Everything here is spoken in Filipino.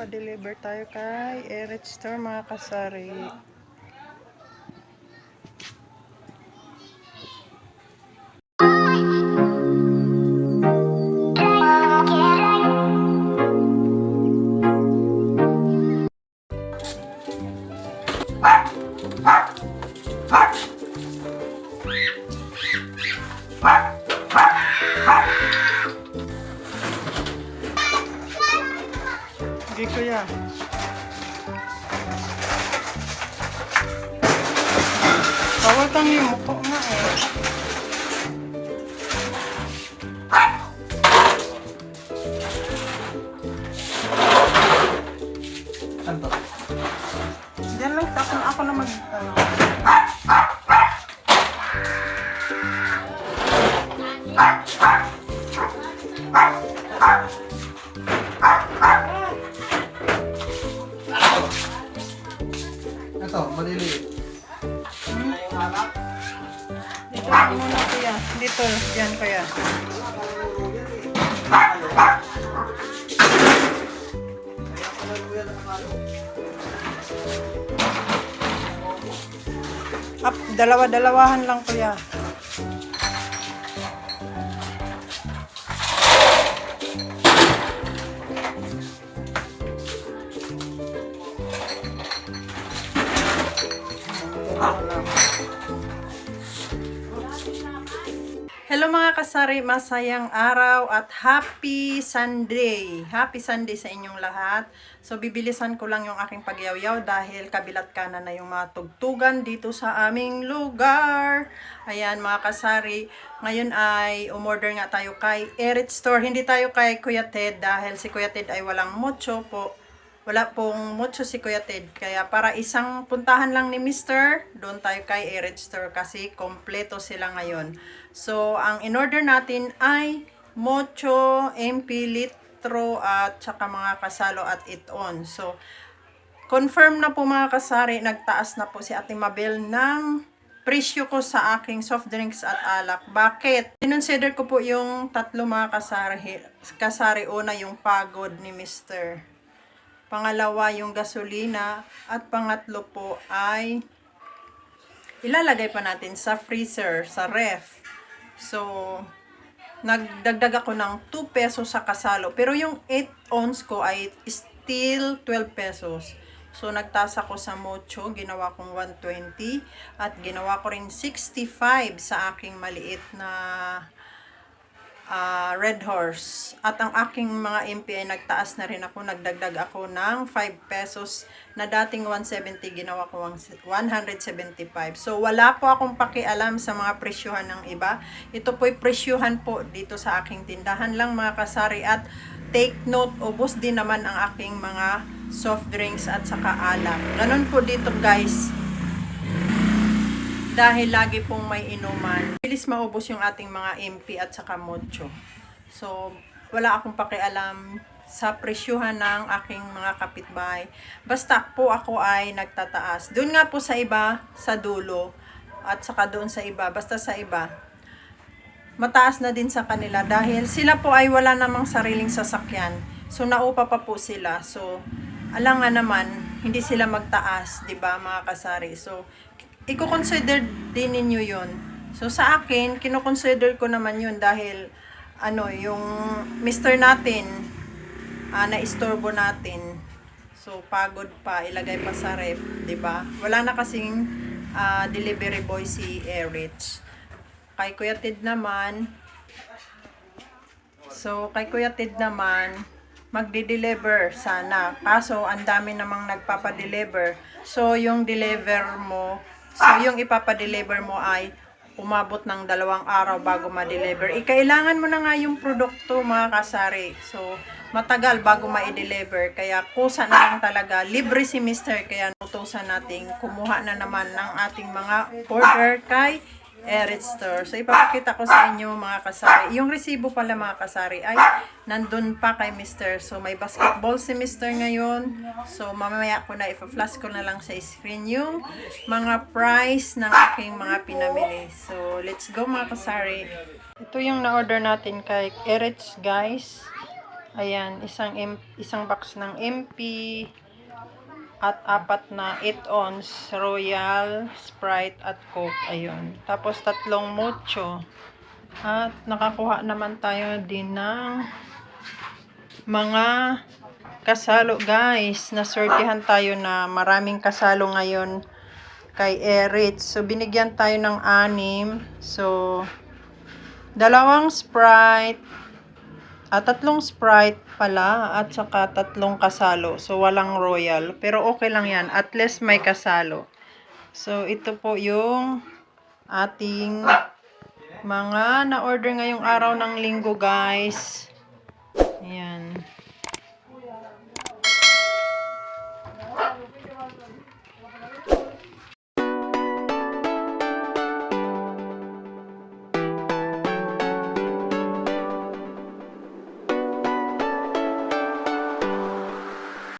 Pa-deliver tayo kay Erich Store mga kasari. Sige kuya. Bawal kang yumuko nga eh. Ano? Diyan lang ako, ako na mag... Ano. Ano Maliliit. Dito ako muna kuya. Dito, diyan kuya. Up, dalawa-dalawahan lang kuya. Hello mga kasari, masayang araw at happy Sunday. Happy Sunday sa inyong lahat. So bibilisan ko lang yung aking pagyaw-yaw dahil kabilat kanan na yung mga tugtugan dito sa aming lugar. Ayan mga kasari, ngayon ay umorder nga tayo kay Erit Store. Hindi tayo kay Kuya Ted dahil si Kuya Ted ay walang mucho po. Wala pong mucho si Kuya Ted. Kaya para isang puntahan lang ni Mr. Doon tayo kay Erit Store kasi kompleto sila ngayon. So, ang in-order natin ay mocho, MP, litro, at saka mga kasalo at iton. So, confirm na po mga kasari, nagtaas na po si Ate Mabel ng presyo ko sa aking soft drinks at alak. Bakit? Kinonsider ko po yung tatlo mga kasari. Kasari, una yung pagod ni Mr. Pangalawa yung gasolina. At pangatlo po ay ilalagay pa natin sa freezer, sa ref. So, nagdagdag ako ng 2 pesos sa kasalo. Pero yung 8 ounce ko ay still 12 pesos. So, nagtasa ko sa mocho, ginawa kong 120. At ginawa ko rin 65 sa aking maliit na ah, Red Horse. At ang aking mga MP ay nagtaas na rin ako, nagdagdag ako ng 5 pesos na dating 170, ginawa ko ang 175. So, wala po akong pakialam sa mga presyuhan ng iba. Ito po'y presyuhan po dito sa aking tindahan lang mga kasari at take note, ubos din naman ang aking mga soft drinks at saka alak. Ganun po dito guys dahil lagi pong may inuman. Bilis maubos yung ating mga MP at saka mocho. So, wala akong pakialam sa presyuhan ng aking mga kapitbahay. Basta po ako ay nagtataas. Doon nga po sa iba, sa dulo, at saka doon sa iba, basta sa iba, mataas na din sa kanila dahil sila po ay wala namang sariling sasakyan. So, naupa pa po sila. So, alangan naman, hindi sila magtaas, di ba mga kasari? So, i-consider din ninyo yun. So, sa akin, kino-consider ko naman yun dahil, ano, yung mister natin, ah, na-istorbo natin. So, pagod pa, ilagay pa sa ref, ba? Wala na kasing ah, delivery boy si Erich. Kay Kuya Ted naman, so, kay Kuya Ted naman, magdi-deliver sana. Kaso, ang dami namang nagpapa-deliver. So, yung deliver mo, so, yung ipapa-deliver mo ay umabot ng dalawang araw bago ma-deliver. Ikailangan mo na nga yung produkto, mga kasari. So, matagal bago ma-deliver. Kaya, kusa na lang talaga. Libre si Mr. Kaya, nutusan nating kumuha na naman ng ating mga order kay Erit Store. So, ipapakita ko sa inyo mga kasari. Yung resibo pala mga kasari ay nandun pa kay Mr. So, may basketball si Mr. ngayon. So, mamaya ko na, ipa-flash ko na lang sa screen yung mga price ng aking mga pinamili. So, let's go mga kasari. Ito yung na-order natin kay Erit guys. Ayan, isang isang box ng MP at apat na 8 ounce Royal, Sprite at Coke. Ayun. Tapos tatlong mucho. At nakakuha naman tayo din ng mga kasalo guys. Nasortihan tayo na maraming kasalo ngayon kay Eritz. So binigyan tayo ng anim. So dalawang Sprite at tatlong Sprite pala at saka tatlong kasalo. So walang Royal, pero okay lang 'yan. At least may kasalo. So ito po yung ating mga na-order ngayong araw ng linggo, guys.